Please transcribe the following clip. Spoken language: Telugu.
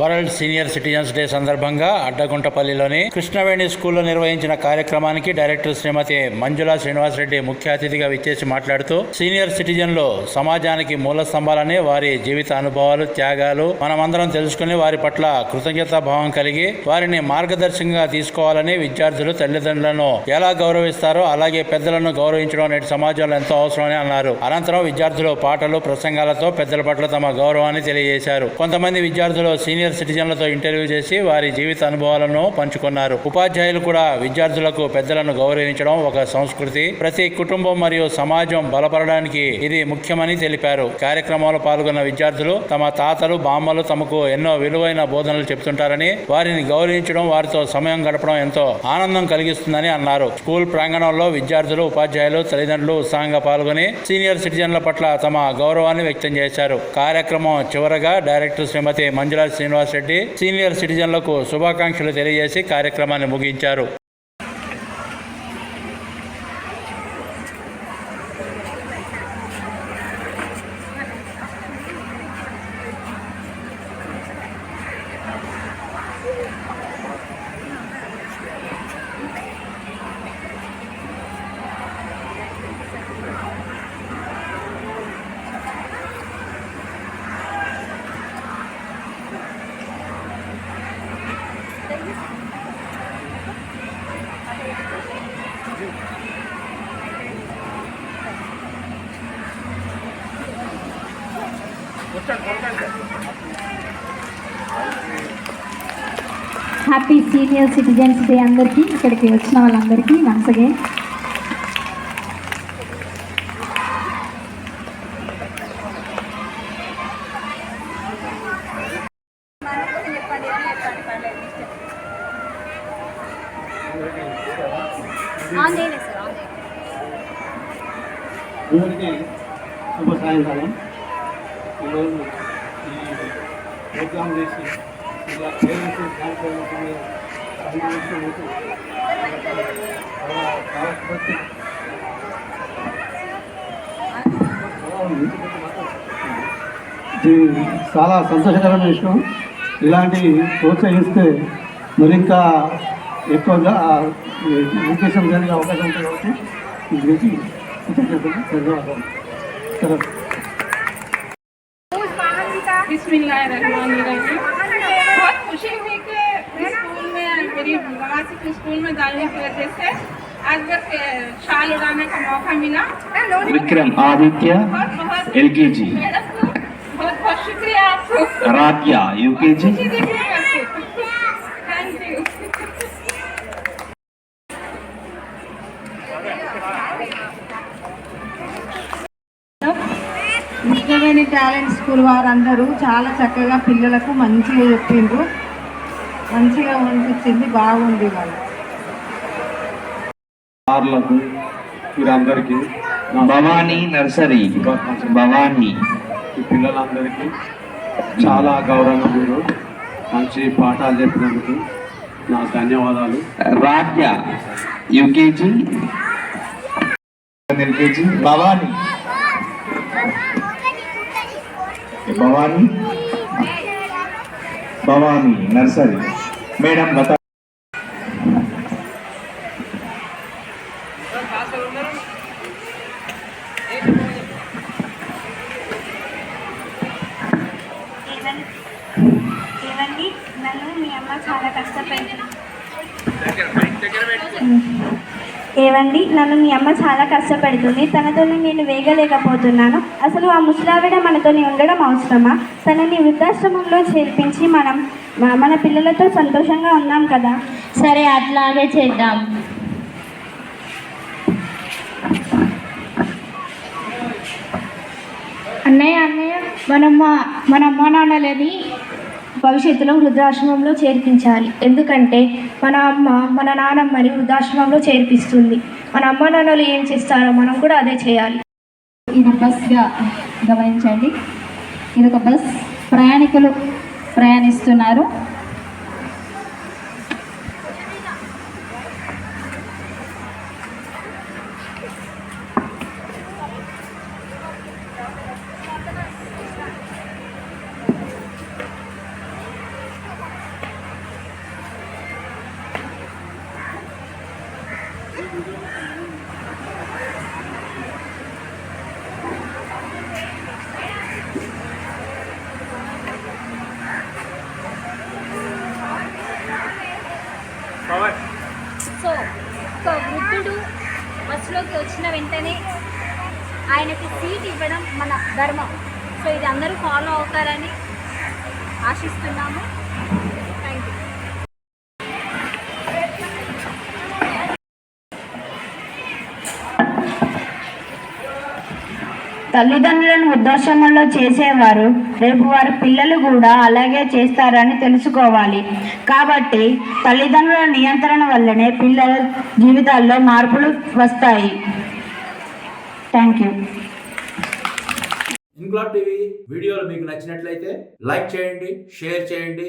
వరల్డ్ సీనియర్ సిటిజన్స్ డే సందర్భంగా అడ్డగుంటపల్లిలోని కృష్ణవేణి స్కూల్లో నిర్వహించిన కార్యక్రమానికి డైరెక్టర్ శ్రీమతి మంజుల శ్రీనివాసరెడ్డి ముఖ్య అతిథిగా విచ్చేసి మాట్లాడుతూ సీనియర్ సిటిజన్లు సమాజానికి మూల స్తంభాలని వారి జీవిత అనుభవాలు త్యాగాలు మనమందరం తెలుసుకుని వారి పట్ల కృతజ్ఞతా భావం కలిగి వారిని మార్గదర్శకంగా తీసుకోవాలని విద్యార్థులు తల్లిదండ్రులను ఎలా గౌరవిస్తారో అలాగే పెద్దలను గౌరవించడం నేటి సమాజంలో ఎంతో అవసరమని అన్నారు. అనంతరం విద్యార్థులు పాటలు ప్రసంగాలతో పెద్దల పట్ల తమ గౌరవాన్ని తెలియజేశారు. కొంతమంది విద్యార్థులు సీనియర్ సిటిజన్లతో ఇంటర్వ్యూ చేసి వారి జీవిత అనుభవాలను పంచుకున్నారు. ఉపాధ్యాయులు కూడా విద్యార్థులకు పెద్దలను గౌరవించడం ఒక సంస్కృతి. ప్రతి కుటుంబం మరియు సమాజం బలపడడానికి ఇది ముఖ్యమని తెలిపారు. కార్యక్రమంలో పాల్గొన్న విద్యార్థులు తమ తాతలు బామ్మలు తమకు ఎన్నో విలువైన బోధనలు చెప్తుంటారని వారిని గౌరవించడం వారితో సమయం గడపడం ఎంతో ఆనందం కలిగిస్తుందని అన్నారు. స్కూల్ ప్రాంగణంలో విద్యార్థులు ఉపాధ్యాయులు తల్లిదండ్రులు ఉత్సాహంగా పాల్గొని సీనియర్ సిటిజన్ల పట్ల తమ గౌరవాన్ని వ్యక్తం చేశారు. కార్యక్రమం చివరగా డైరెక్టర్ శ్రీమతి మంజుల శ్రీనివాస్ రెడ్డి సీనియర్ సిటిజన్లకు శుభాకాంక్షలు తెలియజేసి కార్యక్రమాన్ని ముగించారు. హ్యాపీ సీనియర్ సిటిజన్స్ డే అందరికీ ఇక్కడికి వచ్చిన వాళ్ళందరికీ వన్స్ అగైన్ అందరికీ శుభ సాయంకాలం. ఈరోజు ఈ ప్రోగ్రామ్ చేసి ఇలా పేరెంట్స్ కార్యక్రమం సన్మానిస్తూ కాబట్టి చాలా సంతోషకరమైన విషయం. ఇలాంటి ప్రోత్సహిస్తే మరింకా ఎక్కువగా ఉద్దేశం జరిగే అవకాశం ఉంటుంది కాబట్టి దీనికి ధన్యవాదాలు. సరే. बहुत खुशी हुई कि स्कूल में मेरी नवासिक स्कूल में जाने की वजह से आज बस शाल उड़ाने का मौका मिला। विक्रम आदित्य एल के जी बहुत बहुत शुक्रिया आपको। रातिया यू के दी కృష్ణవేణి టాలెంట్ స్కూల్ వారందరూ చాలా చక్కగా పిల్లలకు మంచిగా చెప్పిండ్రు. మంచిగా అనిపించింది బాగుంది వాళ్ళు. సార్లకు భవానీ నర్సరీ. భవానీ. ఈ పిల్లలందరికీ చాలా గౌరవంగా మీరు మంచి పాఠాలు చెప్పినందుకు నా ధన్యవాదాలు. Radhya UKG. LKG. Bhavani. Bhavani. Bhavani nursery. Madam గత నన్ను మీ అమ్మ చాలా కష్టపెడుతుంది ఏవండి నన్ను మీ అమ్మ చాలా కష్టపెడుతుంది. తనతోనే నేను వేగలేకపోతున్నాను. అసలు ఆ ముసలావిడ మనతోని ఉండడం అవసరమా? తనని వృద్ధాశ్రమంలో చేర్పించి మనం మన పిల్లలతో సంతోషంగా ఉన్నాం కదా? సరే అట్లాగే చేద్దాం. అన్నయ్య అన్నయ్య మన అమ్మ మన అమ్మ నాన్నలని భవిష్యత్తులో వృద్ధాశ్రమంలో చేర్పించాలి. ఎందుకంటే మన అమ్మ మన నానమ్మని వృద్ధాశ్రమంలో చేర్పిస్తుంది. మన అమ్మ నాన్నలు ఏం చేస్తారో మనం కూడా అదే చేయాలి. ఇది బస్గా గమనించండి. ఇది ఒక బస్ ప్రయాణికులు ప్రయాణిస్తున్నారు. సో ఒక వృద్ధుడు బస్సులోకి వచ్చిన వెంటనే ఆయనకి సీట్ ఇవ్వడం మన ధర్మం. సో ఇది అందరూ ఫాలో అవుతారని ఆశిస్తున్నాము థ్యాంక్ యూ తల్లిదండ్రులను ఉద్దేశంలో చేసేవారు. రేపు వారి పిల్లలు కూడా అలాగే చేస్తారని తెలుసుకోవాలి. కాబట్టి తల్లిదండ్రుల నియంత్రణ వల్లనే పిల్లల జీవితాల్లో మార్పులు వస్తాయి. థ్యాంక్ యూ ఇన్క్లాబ్ టీవీ వీడియోలు మీకు నచ్చినట్లయితే లైక్ చేయండి షేర్ చేయండి.